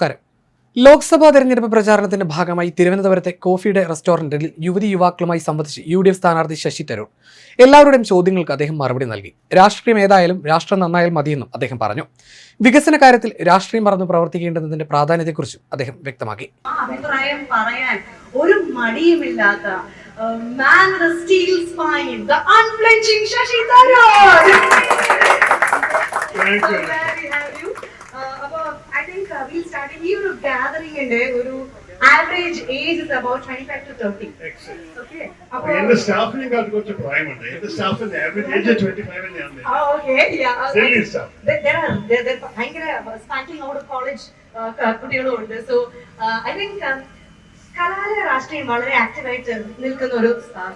നമസ്കാരം. ലോക്സഭാ തെരഞ്ഞെടുപ്പ് പ്രചാരണത്തിന്റെ ഭാഗമായി തിരുവനന്തപുരത്തെ കോഫിയുടെ റെസ്റ്റോറന്റിൽ യുവതി യുവാക്കളുമായി സംബന്ധിച്ച് യു ഡി എഫ് സ്ഥാനാർത്ഥി ശശി തരൂർ. എല്ലാവരുടെയും ചോദ്യങ്ങൾക്ക് അദ്ദേഹം മറുപടി നൽകി. രാഷ്ട്രീയം ഏതായാലും രാഷ്ട്രം നന്നായാൽ മതിയെന്നും അദ്ദേഹം പറഞ്ഞു. വികസന കാര്യത്തിൽ രാഷ്ട്രീയം മറന്നു പ്രവർത്തിക്കേണ്ടതിന്റെ പ്രാധാന്യത്തെക്കുറിച്ചും അദ്ദേഹം വ്യക്തമാക്കി. ആ അഭിപ്രായം പറയാൻ ഒരു മടിയുമില്ലാത്ത Thank you. വിൽ സ്റ്റാർട്ട് ഈ ഒരു ഗാദറിംഗിന്റെ ഒരു average age is about twenty five to thirty എന്റെ സ്റ്റാഫിനെ കുറച്ച് പ്രായമുണ്ട്. എന്റെ സ്റ്റാഫിന്റെ ആവറേജ് ഏജ് ട്വന്റി ഫൈവ് തന്നെയാണ്. ഭയങ്കര സ്പാങ്കിങ് ഔട്ട് കോളേജ് കുട്ടികളും ഉണ്ട് സോ ഐ തിങ്ക് കലാലയ രാഷ്ട്രീയം വളരെ ആക്റ്റീവായിട്ട് നിൽക്കുന്ന ഒരു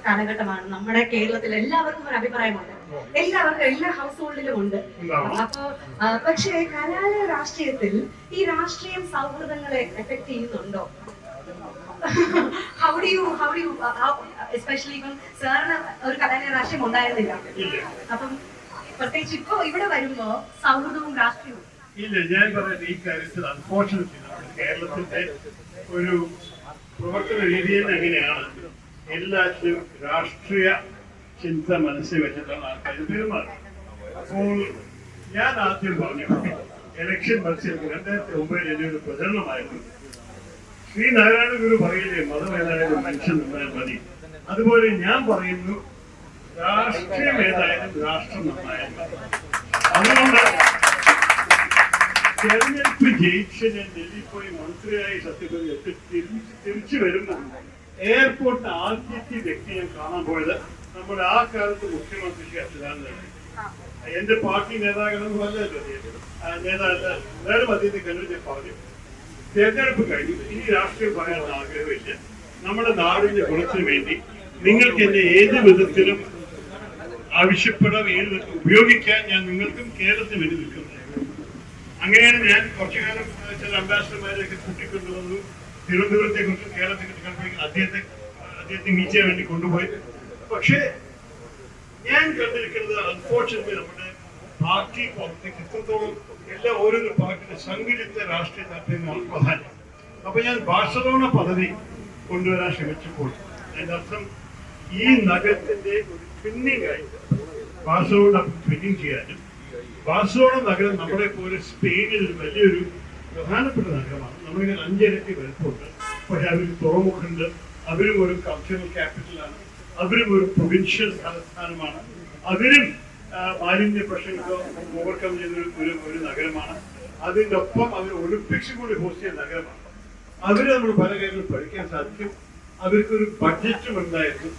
കാലഘട്ടമാണ്. നമ്മുടെ കേരളത്തിൽ എല്ലാവർക്കും ഒരു അഭിപ്രായമുണ്ട്. എല്ലാവർക്കും എല്ലാ ഹൗസ് ഹോൾഡിലും ഉണ്ട് അപ്പൊ അപ്പോ പക്ഷേ കലാലയ രാഷ്ട്രീയത്തിൽ ഈ രാഷ്ട്രീയം സൗഹൃദങ്ങളെ എഫക്ട് ചെയ്യുന്നുണ്ടോ? How do you how do you especially ഇപ്പം സാറിന് ഒരു കലാലയ രാഷ്ട്രീയം ഉണ്ടായിരുന്നില്ല. അപ്പം പ്രത്യേകിച്ച് ഇപ്പൊ ഇവിടെ വരുമ്പോ സൗഹൃദവും രാഷ്ട്രീയവും? ഇല്ല ഞാൻ പറയുന്നത് ഈ കാര്യത്തിൽ അൺഫോർച്ചുനേറ്റ്ലി നമ്മുടെ കേരളത്തിന്റെ ഒരു പ്രവർത്തന രീതി തന്നെ എങ്ങനെയാണ് എല്ലാത്തിലും രാഷ്ട്രീയ ചിന്ത മനസ്സിൽ വെച്ചിട്ടാണ് ആൾക്കാർ പെരുമാറുന്നത് അപ്പോൾ ഞാൻ ആദ്യം പറഞ്ഞു എലക്ഷൻ മത്സരത്തിൽ രണ്ടായിരത്തി ഒമ്പതിൽ എന്റെ ഒരു പ്രചരണമായിരുന്നു. ശ്രീനാരായണ ഗുരു പറയില്ലേ മതമേതായാലും മനുഷ്യൻ നന്നായാൽ മതി. അതുപോലെ ഞാൻ പറയുന്നു രാഷ്ട്രീയം ഏതായാലും രാഷ്ട്രം നന്നായാൽ മതി അതുകൊണ്ട് തെരഞ്ഞെടുപ്പ് ജയിച്ച് ഞാൻ ഡൽഹിയിൽ പോയി മന്ത്രിയായി സത്യപ്രതിജ്ഞ തിരിച്ച് തിരിച്ചു വരുമ്പോൾ എയർപോർട്ട് ആദ്യത്തെ വ്യക്തി ഞാൻ കാണാൻ പോയത് നമ്മുടെ ആ കാലത്ത് മുഖ്യമന്ത്രി ശ്രീ അച്യുതാനന്ദനാണ് എന്റെ പാർട്ടി നേതാക്കളൊന്നും. ആ നേതാക്കൾ വേറെ അദ്ദേഹത്തെ കണ്ടിട്ട് പറഞ്ഞു. തെരഞ്ഞെടുപ്പ് കഴിഞ്ഞു. ഇനി രാഷ്ട്രീയം പറയാൻ ആഗ്രഹമില്ല. നമ്മുടെ നാടിന്റെ ഗുണത്തിന് വേണ്ടി നിങ്ങൾക്ക് എന്നെ ഏത് വിധത്തിലും ആവശ്യപ്പെടാം ഏത് ഉപയോഗിക്കാൻ ഞാൻ നിങ്ങൾക്കും കേരളത്തിന് വേണ്ടി നിൽക്കുന്നത് അങ്ങനെയാണ് ഞാൻ കുറച്ചു കാലം ചില അംബാസിഡർമാരെയൊക്കെ കൂട്ടിക്കൊണ്ടുവന്നു. തിരുവനന്തപുരത്തെ കുറിച്ച് കേരളത്തെ കുറിച്ച് കണ്ടുപിടിക്കാൻ അദ്ദേഹത്തെ അദ്ദേഹത്തെ മീറ്റ് ചെയ്യാൻ വേണ്ടി കൊണ്ടുപോയി. പക്ഷേ ഞാൻ കണ്ടിരിക്കുന്നത് അൺഫോർച്ചുനേറ്റ്ലി നമ്മുടെ പാർട്ടി പ്രവർത്തിക്ക് എത്രത്തോളം എല്ലാ ഓരോരോ പാർട്ടിയുടെ സംഘടിത രാഷ്ട്രീയ താല്പര്യങ്ങളാണ് പ്രധാനം. അപ്പൊ ഞാൻ ബാഴ്സലോണ പദ്ധതി കൊണ്ടുവരാൻ ശ്രമിച്ചപ്പോൾ അതിന്റെ അർത്ഥം ഈ നഗരത്തിന്റെ ഒരു ട്വിന്നിങ് ആയിട്ട് ബാഴ്സലോണ ട്വിന്നിങ് ചെയ്യാനും ബാഴ്സലോണ നഗരം നമ്മുടെ പോലെ സ്പെയിനിൽ വലിയൊരു പ്രധാനപ്പെട്ട നഗരമാണ്. നമ്മളിങ്ങനെ അഞ്ചിരട്ടി വലുപ്പമുണ്ട്. പക്ഷെ അവർ തുറമുഖമുണ്ട്. അവരും ഒരു കൾച്ചറൽ ക്യാപിറ്റലാണ് അവരും ഒരു പ്രൊവിൻഷ്യൽ തലസ്ഥാനമാണ്. അവരും മാലിന്യ പ്രശ്നങ്ങൾ ഓവർകം ചെയ്ത ഒരു- ഒരു നഗരമാണ്. അതിന്റെ ഒപ്പം അവർ ഒളിമ്പിക്സ് കൂടി ഹോസ്റ്റ് ചെയ്യുന്ന നഗരമാണ്. അവർ നമ്മൾ പല കാര്യങ്ങളും പഠിക്കാൻ സാധിക്കും. അവർക്കൊരു ബഡ്ജറ്റും ഉണ്ടായിരുന്നു.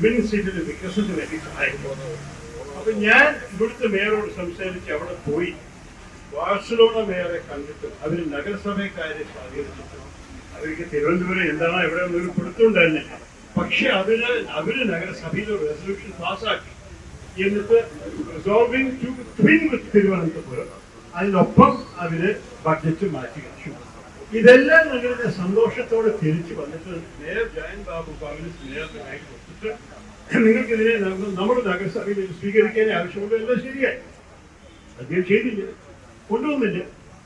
ട്വിൻ സിറ്റിയുടെ വികസനത്തിന് വേണ്ടി സഹായിക്കും അപ്പൊ ഞാൻ ഇവിടുത്തെ മേയറോട് സംസാരിച്ച് അവിടെ പോയി. ബാഴ്സലോണ മേയറെ കണ്ടിട്ട് അവർ നഗരസഭക്കാരെ സ്വാധീനിച്ചിട്ടുണ്ട് അവർക്ക് തിരുവനന്തപുരം എന്താണ് എവിടെ ഒരു പിടുത്തമുണ്ടായിരുന്നില്ല പക്ഷെ അവർ അവർ നഗരസഭയിൽ റെസൊല്യൂഷൻ പാസ്സാക്കി. എന്നിട്ട് തിരുവനന്തപുരം. അതിനൊപ്പം അവർ ബഡ്ജറ്റ് മാറ്റി വെച്ചു. ഇതെല്ലാം നഗരത്തെ സന്തോഷത്തോടെ തിരിച്ചു വന്നിട്ട് മേയർ ജയൻ ബാബു കോൺഗ്രസ് കൈ കൊടുത്തിട്ട് നിങ്ങൾക്കെതിരെ നമ്മുടെ നഗരസഭയിൽ സ്വീകരിക്കാനേ ആവശ്യമുള്ള എല്ലാം ശരിയായി. അദ്ദേഹം ചെയ്തില്ല. കൊണ്ടുവന്നില്ല.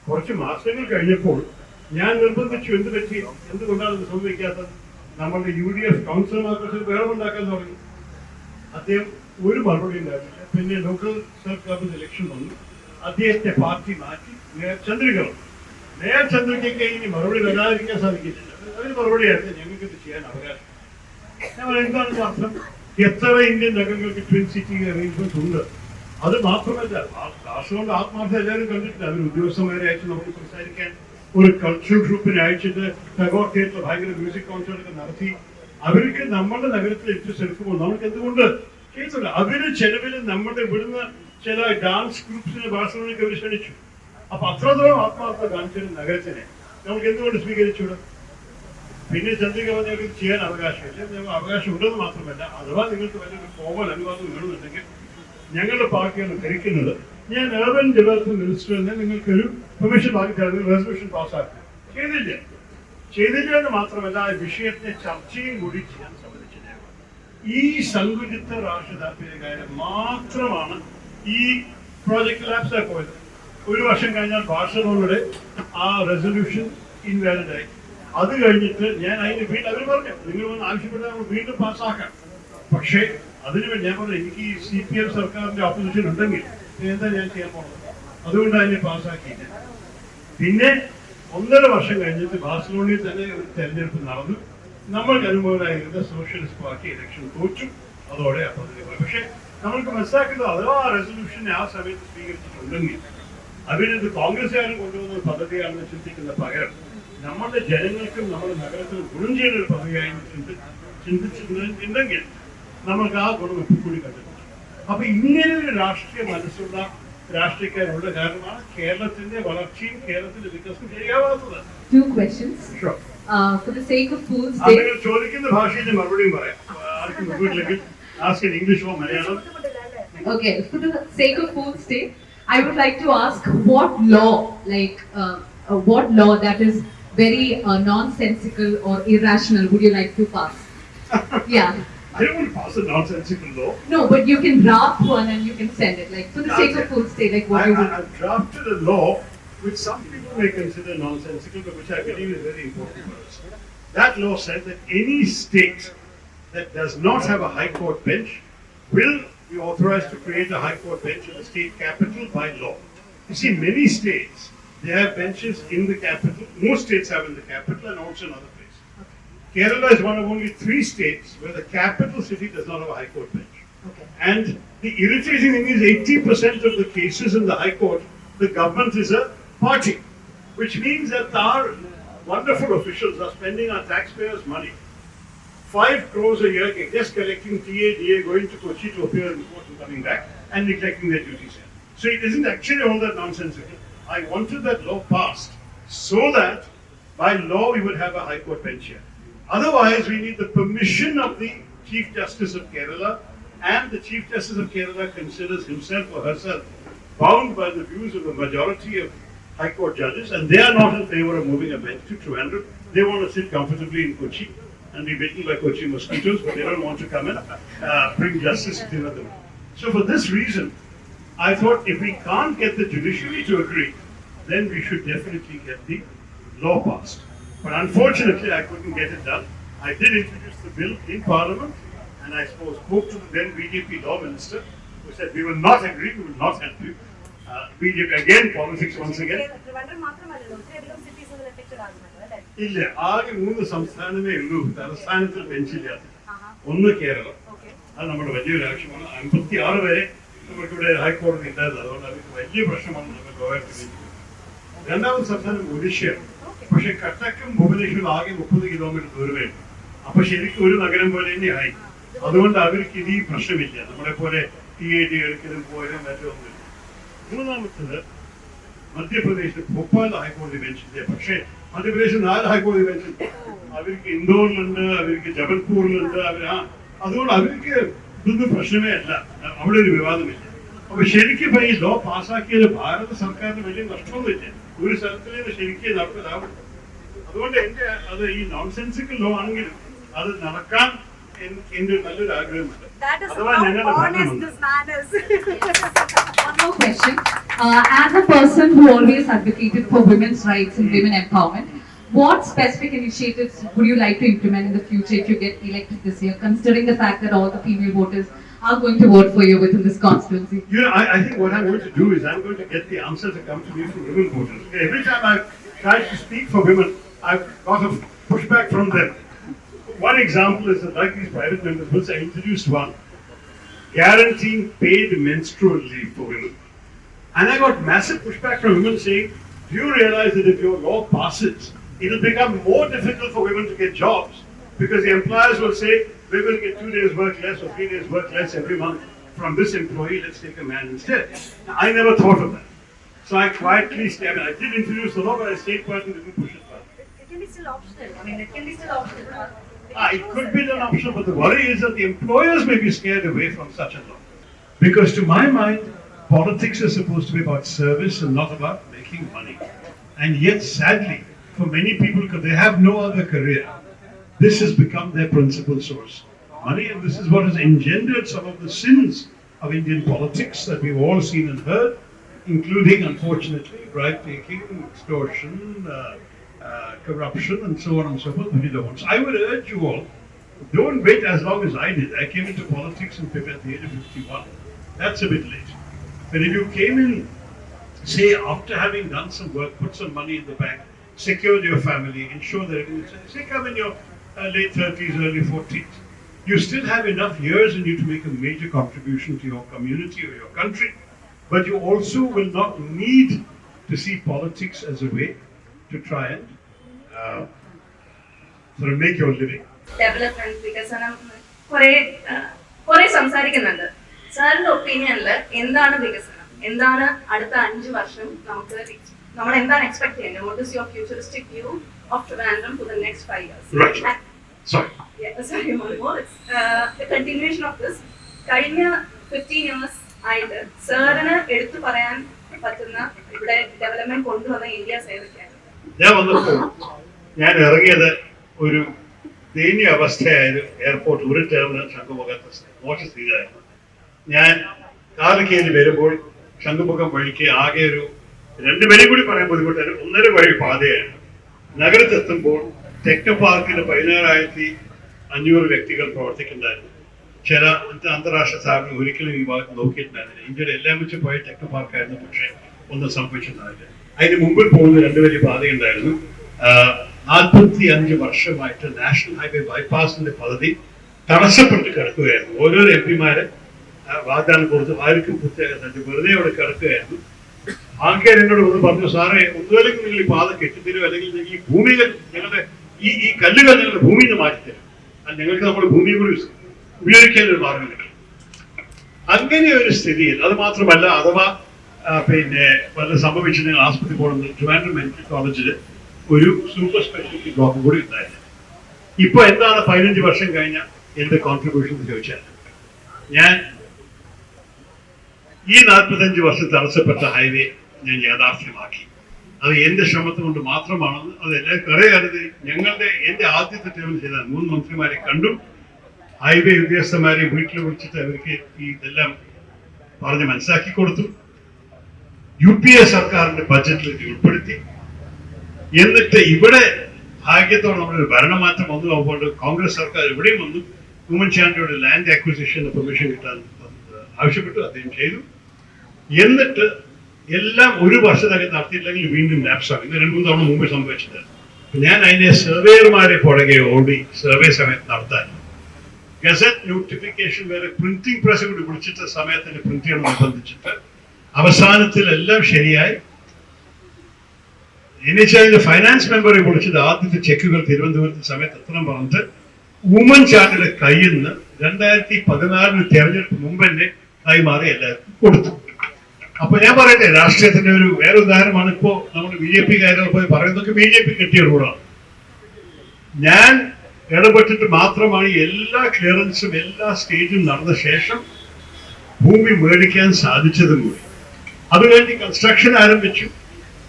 കുറച്ച് മാസങ്ങൾ കഴിഞ്ഞപ്പോൾ ഞാൻ നിർബന്ധിച്ചു എന്ത് പറ്റി? എന്തുകൊണ്ടാണ് സംഭവിക്കാത്തത്? നമ്മളുടെ യു ഡി എഫ് കൗൺസിലർമാർക്ക് വേറെണ്ടാക്കാൻ തുടങ്ങി. അദ്ദേഹം ഒരു മറുപടി ഉണ്ടായിരുന്നില്ല പിന്നെ ലോക്കൽ സർക്കാർ ഇലക്ഷൻ വന്നു. അദ്ദേഹത്തെ പാർട്ടി മാറ്റി. മേയർ ചന്ദ്രിക വന്നു മേയർ ചന്ദ്രികയ്ക്ക് ഇനി മറുപടി വരാതിരിക്കാൻ സാധിക്കില്ല. അതിന് മറുപടിയായിരുന്നു ഞങ്ങൾക്ക് ഇത് ചെയ്യാൻ അവകാശം. ഞാൻ എന്താണ് അർത്ഥം? എത്ര ഇന്ത്യൻ നഗരങ്ങൾക്ക് ട്വിൻ സിറ്റി അറേഞ്ച്മെന്റ് ഉണ്ട്? അത് മാത്രമല്ല കാസർഗോഡ് ആത്മാർത്ഥം എല്ലാവരും കണ്ടിട്ടില്ല. അവർ ഉദ്യോഗസ്ഥന്മാരെ അയച്ച് നമുക്ക് സംസാരിക്കാൻ ഒരു കൾച്ചറൽ ഗ്രൂപ്പിനെ അയച്ചിട്ട് ടഗോർ തിയേറ്റർ ഭയങ്കര മ്യൂസിക് കോൺസേർട്ട് ഒക്കെ നടത്തി. അവർക്ക് നമ്മുടെ നഗരത്തിൽ ഇൻട്രസ്റ്റ് എടുക്കുമ്പോൾ നമുക്ക് എന്തുകൊണ്ട്? കേട്ടില്ല. അവർ ചെലവിൽ നമ്മുടെ ഇവിടുന്ന് ചില ഡാൻസ് ഗ്രൂപ്പ്സിനെ ബാഴ്സലോണയ്ക്ക് അവർ ക്ഷണിച്ചു അപ്പൊ അത്രത്തോളം ആത്മാർത്ഥത കാണിച്ചൊരു നഗരത്തിനെ നമുക്ക് എന്തുകൊണ്ട് സ്വീകരിച്ചുകൂടാ പിന്നെ ചന്ദ്രിക ഇത് ചെയ്യാൻ അവകാശമില്ല. ഞങ്ങൾ അവകാശം ഉണ്ടെന്ന് മാത്രമല്ല അഥവാ നിങ്ങൾക്ക് വലിയൊരു കോമൽ അനുവാദം വേണമെന്നുണ്ടെങ്കിൽ ഞങ്ങളുടെ പാർട്ടിയാണ് ഭരിക്കുന്നത്. ഞാൻ ഏർബൻ ഡെവലപ്മെന്റ് മിനിസ്റ്ററിൽ നിന്ന് നിങ്ങൾക്കൊരു പെർമിഷൻ വാങ്ങിച്ചു റെസൊല്യൂഷൻ പാസ്സാക്കി ചെയ്തില്ല. ചെയ്തില്ല എന്ന് മാത്രമല്ല ആ വിഷയത്തെ ചർച്ചയും കൂടി ചെയ്യാൻ സമ്മതിച്ചില്ല ഈ സങ്കുചിത രാഷ്ട്രീയ കാര്യം മാത്രമാണ് ഈ പ്രോജക്റ്റ് ലാപ്സായി പോയത്. ഒരു വർഷം കഴിഞ്ഞാൽ ബാഴ്സലോണയുടെ ആ റെസൊല്യൂഷൻ ഇൻവാലിഡ് ആയി. അത് കഴിഞ്ഞിട്ട് ഞാൻ അതിന് വീണ്ടും അവർ പറഞ്ഞു നിങ്ങൾ വന്ന് ആവശ്യപ്പെട്ടാൽ നമ്മൾ വീണ്ടും പാസ്സാക്കാം. പക്ഷേ അതിന് ഞാൻ പറഞ്ഞു എനിക്ക് സി പി എം സർക്കാരിന്റെ ഓപ്പോസിഷൻ ഉണ്ടെങ്കിൽ എന്താ ഞാൻ ചെയ്യാൻ പോകുന്നത് അതുകൊണ്ട് അതിനെ പാസ്സാക്കിയില്ല പിന്നെ ഒന്നര വർഷം കഴിഞ്ഞിട്ട് ബാഴ്സലോണയിൽ തന്നെ ഒരു തെരഞ്ഞെടുപ്പ് നടന്നു. നമ്മൾക്ക് അനുഭവനായിരുന്ന സോഷ്യലിസ്റ്റ് പാർട്ടി ഇലക്ഷൻ തോറ്റു. അതോടെ ആ പക്ഷേ നമ്മൾക്ക് മനസ്സിലാക്കേണ്ടത് അഥവാ ആ റെസൊല്യൂഷനെ ആ സമയത്ത് സ്വീകരിച്ചിട്ടുണ്ടെങ്കിൽ അവരിത് കോൺഗ്രസ്സുകാരും കൊണ്ടുവന്ന പദ്ധതിയാണെന്ന് ചിന്തിക്കുന്ന പകരം നമ്മുടെ ജനങ്ങൾക്കും നമ്മുടെ നഗരത്തിനും ഗുണം ചെയ്യുന്ന ഒരു പദ്ധതിയായി ചിന്തി ചിന്തിച്ചിട്ടുണ്ടെങ്കിൽ നമ്മൾക്ക് ആ ഗുണം കൂടി കണ്ടെത്തും. അപ്പൊ ഇങ്ങനെ ഒരു രാഷ്ട്രീയ മനസ്സുള്ള രാഷ്ട്രീയക്കാരുള്ള കാരണമാണ് കേരളത്തിന്റെ വളർച്ചയും കേരളത്തിന്റെ വികസനം ചെയ്യാവാത്തത്. Uh, അങ്ങനെ ചോദിക്കുന്ന ഭാഷയിൽ മറുപടിയും പറയാം. ആർക്കും ബുദ്ധിമുട്ടില്ലെങ്കിൽ ask in ഇംഗ്ലീഷോ Malayalam okay, for the sake of Fool's stay, I would like to ask what law, like uh, uh, what law that is very uh, nonsensical or irrational would you like to pass? yeah. I don't want to pass a nonsensical law. No, but you can draft one and you can send it. Like for the sake of. Fool's Day, like what I, you I, would. I've drafted a law which some people may consider nonsensical, but which I believe is very important for us. That law said that any state that does not have a high court bench will be authorized to create a high court bench in the state capital by law. You see, many states they have benches in the capital. Most states have in the capital and also in other places. Kerala is one of only three states where the capital city does not have a high court bench. Okay. And the irritating thing is 80% of the cases in the High Court, the government is a party, which means that our wonderful officials are spending our taxpayers' money. Five crores a year just collecting TA, DA, going to Kochi to appear in court and coming back and neglecting their duties. So it isn't actually all that nonsensical. I wanted that law passed so that by law we would have a High Court bench here. Otherwise, we need the permission of the Chief Justice of Kerala, and the Chief Justice of Kerala considers himself or herself bound by the views of the majority of High Court judges, and they are not in favor of moving a bench to Trivandrum. They want to sit comfortably in Kochi and be bitten by Kochi mosquitoes, but they don't want to come and uh, bring justice to Trivandrum. So, for this reason, I thought if we can't get the judiciary to agree, then we should definitely get the law passed. But unfortunately, I couldn't get it done. I did introduce the bill in Parliament, and I suppose spoke to the then BJP law minister, who said, We will not agree, we will not help you. Uh, BJP again, politics once again. Trivandrum മാത്രമല്ലല്ലോ ഒത്തിരിയധികം cities ഇതിൽ affected ആകുന്നുണ്ട്, അല്ലേ? ഇല്ല ആകെ മൂന്ന് സംസ്ഥാനമേ ഉള്ളൂ തലസ്ഥാനത്തിൽ ബെഞ്ചില്ലാത്ത ആഹാ, ഒന്ന് കേരളം okay. അത് നമ്മുടെ വലിയൊരു ആവശ്യമാണ് അമ്പത്തി ആറ് വരെ നമുക്കിവിടെ ഹൈക്കോടതി ഉണ്ടായിരുന്നു അതുകൊണ്ട് അവർക്ക് വലിയ പ്രശ്നമാണ് നമ്മൾ ഗോവയിൽ രണ്ടാമത് സംസ്ഥാനം ഒഡീഷയാണ്. പക്ഷെ കട്ടക്കും ഭുവനേശ്വരും ആകെ മുപ്പത് കിലോമീറ്റർ ദൂരമേ. അപ്പൊ ശരിക്കും ഒരു നഗരം പോലെ തന്നെയായി അതുകൊണ്ട് അവർക്ക് ഇത് ഈ പ്രശ്നമില്ല. നമ്മളെ പോലെ ടി ഐ ഡി എടുക്കലും പോയാലും മറ്റൊന്നുമില്ല. മൂന്നാമത്തത് മധ്യപ്രദേശിൽ ഭോപ്പാൽ ഹൈക്കോടതി ബെഞ്ചില്ല? പക്ഷേ മധ്യപ്രദേശിൽ നാല് ഹൈക്കോടതി ബെഞ്ച് അവർക്ക് ഇൻഡോറിലുണ്ട് അവർക്ക് ജബൽപൂരിലുണ്ട് അവർ ആ അതുകൊണ്ട് അവർക്ക് ഇതൊന്നും പ്രശ്നമേ അല്ല അവിടെ ഒരു വിവാദമില്ല. അപ്പൊ ശരിക്കും ഇപ്പൊ ഈ ലോ പാസ്സാക്കിയത് ഭാരത സർക്കാരിന് വലിയ നഷ്ടമൊന്നുമില്ല. ഒരു സ്ഥലത്തിലേക്ക് ശരിക്കും നടപ്പിലാവും അതുകൊണ്ട് എന്റെ അത് ഈ നോൺസെൻസിക്കൽ ലോ ആണെങ്കിലും അത് നടക്കാൻ എന്റെ നല്ലൊരു ആഗ്രഹമുണ്ട്. That is അഥവാ how ഞങ്ങളുടെ honest ഭരണമന്ത്രി this man is. One more question. Uh, as a person who always advocated for women's rights and women empowerment, what specific initiatives would you like to implement in the future if you get elected this year, considering the fact that all the female voters are going to vote for you within this constituency? You know, I, I think what I'm going to do is I'm going to get the answer to come to me from women voters. Every time I've tried to speak for women, I've got a pushback from them. One example is that, like these private members' bills, I introduced one guaranteeing paid menstrual leave for women. And I got massive pushback from women saying, Do you realize that if your law passes, it'll become more difficult for women to get jobs because the employers will say, We're going to get two days' work less or three days' work less every month from this employee, let's take a man instead. Now, I never thought of that. So I quietly. I mean, I did introduce the law, but I stayed quiet and didn't push it further. It it can be still optional. I mean, it can be still optional. Ah, it could be an option, but the worry is that the employers may be scared away from such a law. Because to my mind, politics is supposed to be about service and not about making money. And yet, sadly, for many people, because they have no other career, this has become their principal source. Money, and this is what has engendered some of the sins of Indian politics that we've all seen and heard. including, unfortunately, bribe taking, extortion, uh, uh, corruption, and so on and so forth, ones. I would urge you all, don't wait as long as I did. I came into politics in at the age of 51. That's a bit late. But if you came in, say, after having done some work, put some money in the bank, secured your family, ensure that everything, say, come in your uh, late 30s, early 40s, you still have enough years in you to make a major contribution to your community or your country. But you also will not need to see politics as a way to try and uh, sort of make your living. Development വികസനം കുറെ കുറെ സംസാരിക്കുന്നുണ്ട് സാറിന്റെ ഒപ്പീനിയനിൽ എന്താണ് വികസനം എന്താണ് അടുത്ത അഞ്ച് വർഷം നമുക്ക് ex- നമ്മൾ എന്താണ് എക്സ്പെക്ട് ചെയ്യുന്നത് what is your futuristic view of Trivandrum for the next five. Years Sorry. Sorry continuation of this കഴിഞ്ഞ ഫിഫ്റ്റീൻ ഇയേഴ്സ് ആയിട്ട് സാറിന് എടുത്തു പറയാൻ പറ്റുന്ന ഇവിടെ ഡെവലപ്മെന്റ് കൊണ്ടുവന്ന ഇന്ത്യ ഏതൊക്കെയാണ്? ഞാൻ വന്നപ്പോൾ ഞാൻ ഇറങ്ങിയത് ഒരു ദയനീയ അവസ്ഥയായിരുന്നു എയർപോർട്ട് ഒരു ടെർമിനൽ ശംഖുമുഖത്ത് മോശം സ്ഥിതിയായിരുന്നു. ഞാൻ കാലിക്കയിൽ വരുമ്പോൾ ശംഖുമുഖം വഴിക്ക് ആകെ ഒരു രണ്ടുപേരും കൂടി പറയാൻ ബുദ്ധിമുട്ടാണ്. ഒന്നര വഴി പാതയാണ്. നഗരത്തെത്തുമ്പോൾ ടെക്നോ പാർക്കിൽ പതിനാറായിരത്തി അഞ്ഞൂറ് വ്യക്തികൾ പ്രവർത്തിക്കുന്നുണ്ടായിരുന്നു. ചില അന്താരാഷ്ട്ര സ്ഥാപനം ഒരിക്കലും ഈ ഭാഗത്ത് നോക്കിയിട്ടുണ്ടായിരുന്നില്ല. ഇന്ത്യയുടെ എല്ലാം വെച്ച് പോയ ടെക്നോ പാർക്കായിരുന്നു പക്ഷേ ഒന്നും സംഭവിച്ചിട്ടുണ്ടായില്ല അതിന് മുമ്പിൽ പോകുന്ന രണ്ട് വലിയ പാതയുണ്ടായിരുന്നു. നാൽപ്പത്തി അഞ്ച് വർഷമായിട്ട് നാഷണൽ ഹൈവേ ബൈപ്പാസിന്റെ പദ്ധതി തടസ്സപ്പെട്ട് കിടക്കുകയായിരുന്നു. ഓരോരോ എം പിമാരെ വാഗ്ദാനം കൊടുത്ത് ആർക്കും തന്നെ വെറുതെ അവിടെ കിടക്കുകയായിരുന്നു. ആൾക്കാർ എന്നോട് ഒന്ന് പറഞ്ഞു സാറേ ഒന്നുമല്ലെങ്കിൽ നിങ്ങൾ ഈ പാത കെട്ടിത്തരും അല്ലെങ്കിൽ നിങ്ങൾ ഈ ഭൂമികൾ ഞങ്ങളുടെ ഈ ഈ കല്ലുകൾ ഞങ്ങളുടെ ഭൂമിയിൽ നിന്ന് മാറ്റിത്തരും. അത് ഞങ്ങൾക്ക് നമ്മുടെ ഭൂമിയെ കൂടി ഉപയോഗിക്കാൻ ഒരു മാർഗം കിട്ടും അങ്ങനെ ഒരു സ്ഥിതിയിൽ അത് മാത്രമല്ല അഥവാ പിന്നെ വല്ല സംഭവിച്ച് നിങ്ങൾ ആസ്പത്രി പോകുന്നത് ട്രിവാൻഡ്രം മെഡിക്കൽ കോളേജിൽ ഒരു സൂപ്പർ സ്പെഷ്യാലിറ്റി ബ്ലോക്ക് കൂടി ഉണ്ടായിരുന്നു. ഇപ്പൊ എന്താണ് പതിനഞ്ച് വർഷം കഴിഞ്ഞ എന്റെ കോൺട്രിബ്യൂഷൻ ചോദിച്ചാൽ ഞാൻ ഈ നാൽപ്പത്തഞ്ച് വർഷം തടസ്സപ്പെട്ട ഹൈവേ ഞാൻ യാഥാർത്ഥ്യമാക്കി. അത് എന്റെ ശ്രമത്തെ കൊണ്ട് മാത്രമാണെന്ന് അത് എല്ലാവർക്കും അറിയരുത് ഞങ്ങളുടെ എന്റെ ആദ്യത്തെ ടേമിൽ ചെയ്ത മൂന്ന് മന്ത്രിമാരെ കണ്ടു. ഹൈവേ ഉദ്യോഗസ്ഥന്മാരെ വീട്ടിൽ വിളിച്ചിട്ട് അവർക്ക് ഇതെല്ലാം പറഞ്ഞ് മനസ്സിലാക്കി കൊടുത്തു. യു പി എ സർക്കാരിന്റെ ബജറ്റിൽ ഇത് ഉൾപ്പെടുത്തി. എന്നിട്ട് ഇവിടെ ഭാഗ്യത്തോടെ നമ്മളൊരു ഭരണമാറ്റം വന്നു. അതുകൊണ്ട് കോൺഗ്രസ് സർക്കാർ ഇവിടെയും വന്നു. ഉമ്മൻചാണ്ടിയുടെ ലാൻഡ് അക്വിസിഷന് പെർമിഷൻ കിട്ടാൻ ആവശ്യപ്പെട്ടു. അദ്ദേഹം ചെയ്തു. എന്നിട്ട് എല്ലാം ഒരു വർഷത്തിനകം നടത്തിയില്ലെങ്കിൽ വീണ്ടും ലാപ്സാണ് ഇത് രണ്ടു മൂന്ന് തവണ മുമ്പ് സംഭവിച്ചത് ഞാൻ അതിന്റെ സർവേയർമാരെ പുറകെ ഓടി സർവേ സമയത്ത് നടത്താൻ. ഗസറ്റ് നോട്ടിഫിക്കേഷൻ വരെ പ്രിന്റിംഗ് പ്രസ് കൂടി വിളിച്ചിട്ട് സമയത്തിന് പ്രിന്റ് ചെയ്യണം നിർബന്ധിച്ചിട്ട് അവസാനത്തിൽ എല്ലാം ശരിയായി എന്നുവെച്ചാൽ ഫൈനാൻസ് മെമ്പറെ വിളിച്ചത് ആദ്യത്തെ ചെക്കുകൾ തിരുവനന്തപുരത്ത് സമയത്ത് എത്തണം പറഞ്ഞിട്ട് ഉമ്മൻചാണ്ടിയുടെ കയ്യിൽ നിന്ന് രണ്ടായിരത്തി പതിനാറിന് തെരഞ്ഞെടുപ്പ് മുമ്പ് തന്നെ കൈമാറി എല്ലാവർക്കും കൊടുത്തു. അപ്പൊ ഞാൻ പറയട്ടെ രാഷ്ട്രീയത്തിന്റെ ഒരു വേറെ ഉദാഹരണമാണ് ഇപ്പോ നമ്മൾ ബി ജെ പി കാര്യങ്ങൾ പോയി പറയുന്നതൊക്കെ ബി ജെ പി കെട്ടിയ റൂളാണ് ഞാൻ ഇടപെട്ടിട്ട് മാത്രമാണ് എല്ലാ ക്ലിയറൻസും എല്ലാ സ്റ്റേജും നടന്ന ശേഷം ഭൂമി മേടിക്കാൻ സാധിച്ചതും കൂടി. അത് കഴിഞ്ഞ് കൺസ്ട്രക്ഷൻ ആരംഭിച്ചു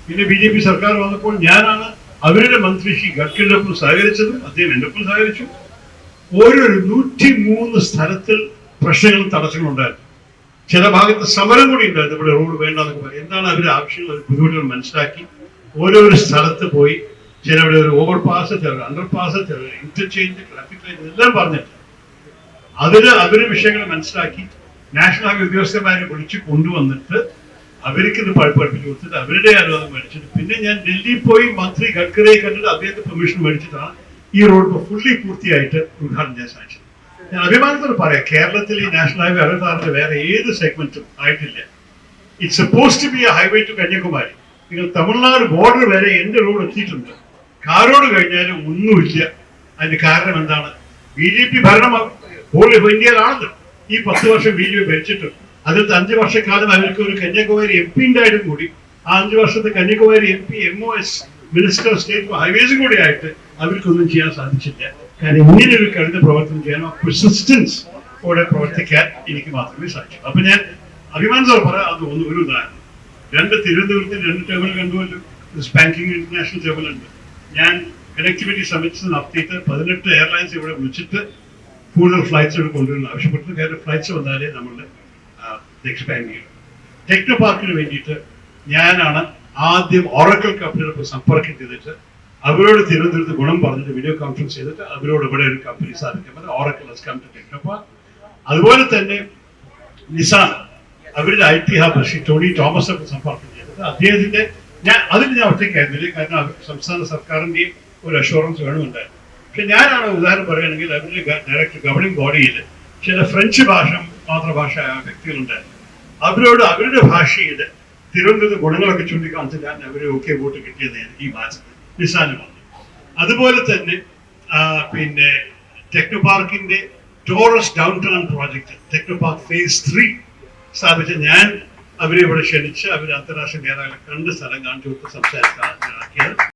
പിന്നെ ബി ജെ പി സർക്കാർ വന്നപ്പോൾ ഞാനാണ് അവരുടെ മന്ത്രി ശ്രീ ഗഡ്കരിയുടെ ഒപ്പം സഹകരിച്ചതും അദ്ദേഹം എന്റെ ഒപ്പം സഹകരിച്ചു. ഓരോ നൂറ്റി മൂന്ന് സ്ഥലത്തിൽ പ്രശ്നങ്ങളും തടസ്സങ്ങളും ഉണ്ടായിരുന്നു ചില ഭാഗത്ത് സമരം കൂടി ഉണ്ടായിരുന്നു. ഇവിടെ റോഡ് വേണ്ടെന്നൊക്കെ പറയും. എന്താണ് അവരുടെ ആവശ്യങ്ങൾ? ബുദ്ധിമുട്ടുകൾ മനസ്സിലാക്കി. ഓരോരോ സ്ഥലത്ത് പോയി ചിലവിടെ ഒരു ഓവർ പാസ് ചില അണ്ടർ പാസ് ചില ഇന്റർചേഞ്ച് ട്രാഫിക് ലൈറ്റ് എല്ലാം പറഞ്ഞിട്ട് അതിന് അവർ വിഷയങ്ങൾ മനസ്സിലാക്കി. നാഷണൽ ഹൈവേ ഉദ്യോഗസ്ഥന്മാരെ വിളിച്ച് കൊണ്ടുവന്നിട്ട് അവർക്ക് ഇത് പഠി- പഠിപ്പിച്ചു കൊടുത്തിട്ട് അവരുടെ അനുവാദം മേടിച്ചിട്ട് പിന്നെ ഞാൻ ഡൽഹിയിൽ പോയി മന്ത്രി ഗഡ്കരിയെ കണ്ടിട്ട് അദ്ദേഹത്തെ പെർമിഷൻ മേടിച്ചിട്ടാണ് ഈ റോഡ് ഫുള്ളി പൂർത്തിയായിട്ട് ഉദ്ഘാടനം ചെയ്യാൻ സാധിച്ചത്. ഞാൻ അഭിമാനത്തോട് പറയാം കേരളത്തിൽ ഈ നാഷണൽ ഹൈവേ അറുപത്താറിന്റെ വേറെ ഏത് സെഗ്മെന്റും ആയിട്ടില്ല. It's suppose to be a highway to Kanyakumari. നിങ്ങൾ തമിഴ്നാട് ബോർഡർ വരെ എന്റെ റോഡ് എത്തിയിട്ടുണ്ട്. കാരോട് കഴിഞ്ഞാലും ഒന്നുമില്ല. അതിന്റെ കാരണം എന്താണ്? ബി ജെ പി ഭരണം ഹോൾ ഓഫ് ഇന്ത്യയിലാണല്ലോ ഈ പത്ത് വർഷം ബി ജെ പി ഭരിച്ചിട്ടുണ്ട് അതിലത്തെ അഞ്ച് വർഷക്കാലം അവർക്ക് ഒരു കന്യാകുമാരി എം പി ഉണ്ടായിട്ടും കൂടി ആ അഞ്ച് വർഷത്തെ Kanyakumari M P M O S minister state ഹൈവേസും കൂടി ആയിട്ട് അവർക്കൊന്നും ചെയ്യാൻ സാധിച്ചില്ല. കാരണം ഇങ്ങനെ ഒരു കരുത പ്രവർത്തനം ചെയ്യാനോ പെർസിസ്റ്റൻസ് കൂടെ പ്രവർത്തിക്കാൻ എനിക്ക് മാത്രമേ സാധിച്ചു അപ്പൊ ഞാൻ അഭിമാനത്തോടെ പറയാം അത് ഒന്ന് ഒരു ഉദാഹരണം. രണ്ട് തിരുവനന്തപുരത്ത് രണ്ട് ടേബിൾ കണ്ടുവല്ലോ. ബാങ്കിങ് ഇന്റർനാഷണൽ ടേബിൾ ഉണ്ട്. ഞാൻ കണക്ടിവിറ്റി സമിറ്റ് നടത്തിയിട്ട് പതിനെട്ട് എയർലൈൻസ് ഇവിടെ വിളിച്ചിട്ട് കൂടുതൽ ഫ്ലൈറ്റ്സ് ഇവിടെ കൊണ്ടുവരുന്നു ആവശ്യപ്പെട്ടു. കാരണം ഫ്ലൈറ്റ്സ് വന്നാലേ നമ്മൾ എക്സ്പാൻഡ് ചെയ്യണം ടെക്നോ പാർക്കിന് വേണ്ടിയിട്ട് ഞാനാണ് ആദ്യം ഓറക്കൽ കമ്പനിയോടൊപ്പം സമ്പർക്കം ചെയ്തിട്ട് അവരോട് തിരുവനന്തപുരത്ത് ഗുണം പറഞ്ഞിട്ട് വീഡിയോ കോൺഫറൻസ് ചെയ്തിട്ട് അവരോട് ഇവിടെ ഒരു കമ്പനി സ്ഥാപിക്കാൻ ഓറക്കൽ ടെക്നോ അതുപോലെ തന്നെ നിസാൻ അവരുടെ I T hub Shri Tony Thomas ഒക്കെ സമ്പർക്കം ചെയ്തത് അദ്ദേഹത്തിന്റെ ഞാൻ അതിന് ഞാൻ ഒറ്റയ്ക്കായിരുന്നില്ല കാരണം സംസ്ഥാന സർക്കാരിന്റെയും ഒരു അഷുറൻസ് വേണമുണ്ടായിരുന്നു പക്ഷെ ഞാനാണ് ഉദാഹരണം പറയുകയാണെങ്കിൽ അവരുടെ ഡയറക്ടർ ഗവർണിംഗ് ബോഡിയിൽ ചില ഫ്രഞ്ച് ഭാഷ മാതൃഭാഷ വ്യക്തികളുണ്ടായിരുന്നു. അവരോട് അവരുടെ ഭാഷയിൽ തിരുവനന്തപുരത്ത് ഗുണങ്ങളൊക്കെ ചൂണ്ടിക്കാണിച്ചിട്ടാണ് അവരെ ഓക്കെ വോട്ട് കിട്ടിയത് ഈ മാസത്തിൽ നിസാനുമാണ് അതുപോലെ തന്നെ പിന്നെ ടെക്നോ പാർക്കിന്റെ Taurus downtown project Technopark phase three സ്ഥാപിച്ച ഞാൻ അവരെ ഇവിടെ ക്ഷണിച്ച് അവർ അന്താരാഷ്ട്ര നേതാക്കളെ കണ്ട് സ്ഥലം കാണിച്ചു കൊടുത്ത് സംസാരിക്കാൻ